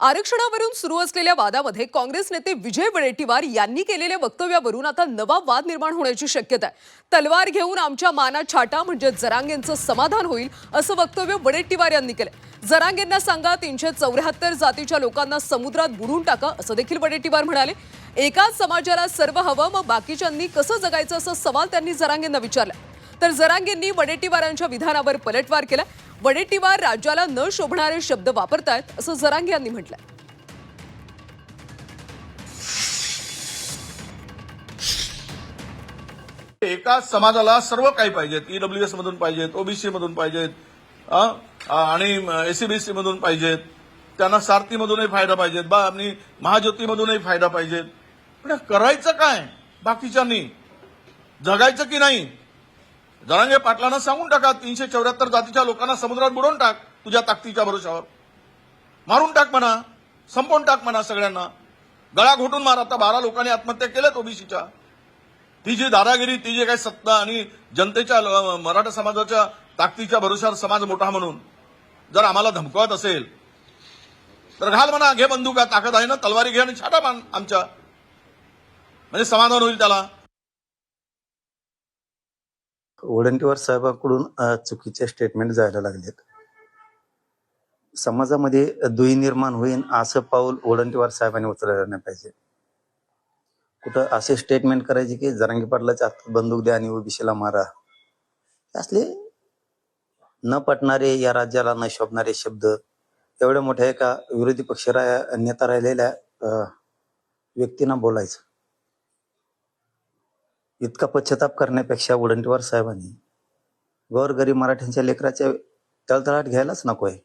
आरक्षणावरून सुरू असलेल्या वादामध्ये काँग्रेस नेते विजय वडेट्टीवार यांनी केलेल्या वक्तव्यावरून आता नवा वाद निर्माण होण्याची शक्यता आहे. तलवार घेऊन आमच्या मानात छाटा म्हणजे जरांगेंचं समाधान होईल असं वक्तव्य वडेट्टीवार यांनी केलं जरांगेंना सांगा तीनशे चौऱ्याहत्तर जातीच्या लोकांना समुद्रात बुडून टाका असं देखील वडेट्टीवार म्हणाले. एकाच समाजाला सर्व हवं मग बाकीच्यांनी कसं जगायचं असा सवाल त्यांनी जरांगेंना विचारला. तर जरांगेंनी वडेट्टीवारांच्या विधानावर पलटवार केला. वडेट्टीवार राज्याला न शोभणारे शब्द वापरतायत असं जरांगे यांनी म्हटलंय. एकाच समाजाला सर्व काही पाहिजेत. ईडब्ल्यू एस मधून पाहिजेत ओबीसी मधून पाहिजेत आणि एसीबीसी मधून पाहिजेत. त्यांना सारथीमधूनही फायदा पाहिजेत. बा आणि महाज्योतीमधूनही फायदा पाहिजेत. पण करायचं काय? बाकीच्यांनी? जगायचं की नाही? जरांगे पाटलांना सांगून टाका तीनशे चौऱ्याहत्तर जातीच्या लोकांना समुद्रात बुडवून टाक तुझ्या ताकदीच्या भरोशावर मारून टाक म्हणा संपवून टाक म्हणा सगळ्यांना. गळा घोटून मार आता बारा लोकांनी आत्महत्या केल्यात ओबीसीच्या. ती जी दादागिरी ती जी काही सत्ता आणि जनतेच्या मराठा समाजाच्या ताकदीच्या भरोशावर समाज मोठा म्हणून जर आम्हाला धमकवत असेल तर घाल म्हणा घे बंदुका ताकद आहे ना तलवारी घे आणि छाटा आमच्या. म्हणजे समाधान होईल त्याला. वडंटीवार साहेबांकडून चुकीचे स्टेटमेंट जायला लागलेत. समाजामध्ये दुई निर्माण होईल असं पाऊल वडंटीवार साहेबांनी उचलायला नाही पाहिजे. कुठं असे स्टेटमेंट करायचे की जरांगी पाटलाच्या हातात बंदूक द्या आणि ओबीसीला मारा. असले न पटणारे या राज्याला न शोभणारे शब्द एवढ्या मोठ्या एका विरोधी पक्ष नेता राहिलेल्या व्यक्तींना बोलायचं. इतका पश्चाताप करण्यापेक्षा वडंटीवार साहेबांनी गोरगरीब मराठ्यांच्या लेकराच्या तळतळाट घ्यायलाच नकोय